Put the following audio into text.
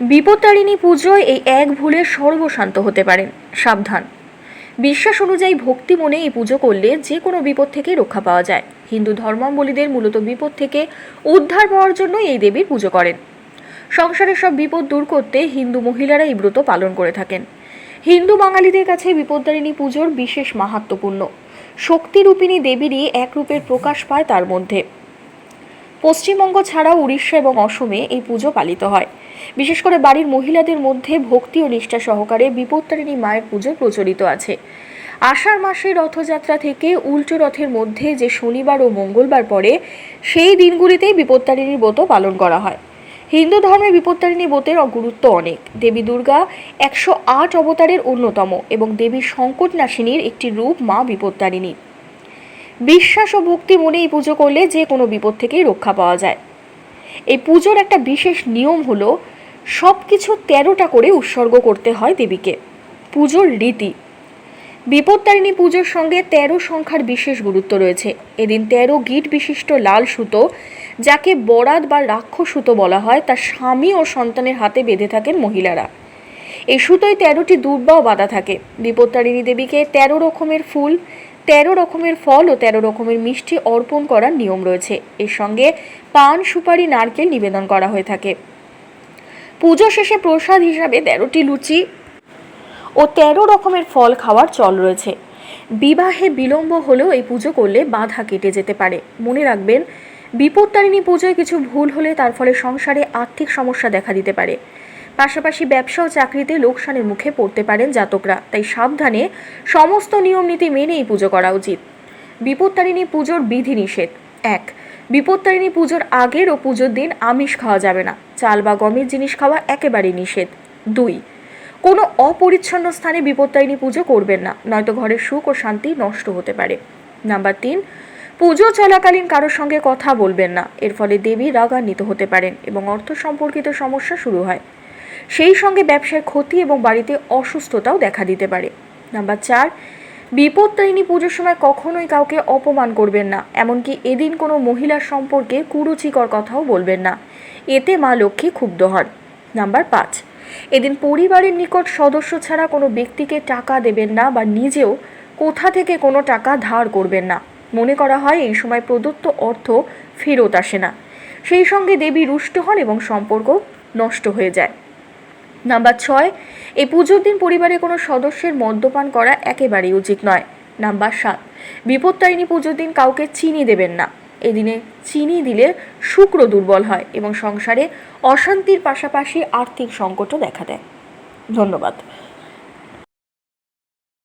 বিপত্তারিণী পুজোয় এই এক ভুলে সর্বশান্ত হতে পারেন। সাবধান। বিশ্বাস অনুযায়ী ভক্তি মনে এই পুজো করলে যে কোনো বিপদ থেকে রক্ষা পাওয়া যায়। হিন্দু ধর্মাবলীদের মূলত বিপদ থেকে উদ্ধার পাওয়ার জন্য এই দেবীর পুজো করেন। সংসারের সব বিপদ দূর করতে হিন্দু মহিলারা এই ব্রত পালন করে থাকেন। হিন্দু বাঙালিদের কাছে বিপত্তারিণী পুজোর বিশেষ মাহাত্মপূর্ণ শক্তিরূপিণী দেবীরই এক রূপের প্রকাশ পায় তার মধ্যে। পশ্চিমবঙ্গ ছাড়াও উড়িষ্যা এবং অসমে এই পুজো পালিত হয়। বিশেষ করে বাড়ির মহিলাদের মধ্যে ভক্তি ও নিষ্ঠা সহকারে বিপত্তারিণী মায়ের পুজো প্রচলিত আছে। আষাঢ় মাসের রথযাত্রা থেকে উল্টো রথের মধ্যে যে শনিবার ও মঙ্গলবার পড়ে, সেই দিনগুলিতেই বিপত্তারিণীর ব্রত পালন করা হয়। হিন্দু ধর্মে বিপত্তারিণী ব্রতের গুরুত্ব অনেক। দেবী দুর্গা একশো আট অবতারের অন্যতম এবং দেবী সংকটনাশিনীর একটি রূপ মা বিপত্তারিণী বিশ্বাস ও ভক্তি মনে এই পুজো করলে যে কোনো বিপদ থেকেই রক্ষা পাওয়া যায়। এই পুজোর একটা বিশেষ নিয়ম হলো সব কিছু তেরোটা করে উৎসর্গ করতে হয় দেবীকে। পুজোর রীতি। বিপত্তারিণী পুজোর সঙ্গে তেরো সংখ্যার বিশেষ গুরুত্ব রয়েছে। এদিন তেরো গিট বিশিষ্ট লাল সুতো, যাকে বরাত বা রাক্ষ সুতো বলা হয় তা স্বামী ও সন্তানের হাতে বেঁধে থাকেন মহিলারা। এই সুতোয় তেরোটি দুর্বাও বাঁধা থাকে। বিপত্তারিণী দেবীকে তেরো রকমের ফুল, তেরো রকমের ফল ও তেরো রকমের মিষ্টি অর্পণ করার নিয়ম রয়েছে। এর সঙ্গে পান সুপারি নারকেল নিবেদন করা হয়ে থাকে। পুজো শেষে প্রসাদ হিসাবে তেরোটি লুচি ও তেরো রকমের ফল খাওয়ার চল রয়েছে। বিবাহে বিলম্ব হলেও এই পুজো করলে বাধা কেটে যেতে পারে। মনে রাখবেন, বিপত্তারিণী পুজোয় কিছু ভুল হলে তার ফলে সংসারে আর্থিক সমস্যা দেখা দিতে পারে। পাশাপাশি ব্যবসা ও চাকরিতে লোকসানের মুখে পড়তে পারেন জাতকরা। তাই সাবধানে সমস্ত নিয়ম নীতি মেনে এই পুজো করা উচিত। বিপত্তারিণী পুজোর বিধি নিষেধ এক বিপত্তারিণী পুজোর আগের ও পুজোর দিন আমিষ খাওয়া যাবে না। চাল বা গমের জিনিস খাওয়া একেবারেই নিষেধ। দুই, কোনো অপরিচ্ছন্ন স্থানে বিপত্তারিণী পুজো করবেন না, নয়তো ঘরের সুখ ও শান্তি নষ্ট হতে পারে। নাম্বার তিন, পুজো চলাকালীন কারোর সঙ্গে কথা বলবেন না, এর ফলে দেবী রাগান্বিত হতে পারেন এবং অর্থ সম্পর্কিত সমস্যা শুরু হয়। সেই সঙ্গে ব্যবসায় ক্ষতি এবং বাড়িতে অসুস্থতাও দেখা দিতে পারে। নাম্বার চার বিপত্তারিণী পুজোর সময় কখনোই কাউকে অপমান করবেন না, এমনকি এদিন কোনো মহিলার সম্পর্কে কুরুচিকর কথাও বলবেন না। এতে মা লক্ষ্মী ক্ষুব্ধ হন। নাম্বার পাঁচ, এদিন পরিবারের নিকট সদস্য ছাড়া কোনো ব্যক্তিকে টাকা দেবেন না বা নিজেও কোথা থেকে কোনো টাকা ধার করবেন না। মনে করা হয় এই সময় প্রদত্ত অর্থ ফেরত আসে না। সেই সঙ্গে দেবী রুষ্ট হন এবং সম্পর্ক নষ্ট হয়ে যায়। নাম্বার ছয়, এই পুজোর দিন পরিবারে কোনো সদস্যের মদ্যপান করা একেবারেই উচিত নয়। নাম্বার সাত, বিপত্তারিণী পুজোর দিন কাউকে চিনি দেবেন না। এদিনে চিনি দিলে শুক্র দুর্বল হয় এবং সংসারে অশান্তির পাশাপাশি আর্থিক সংকটও দেখা দেয়। ধন্যবাদ।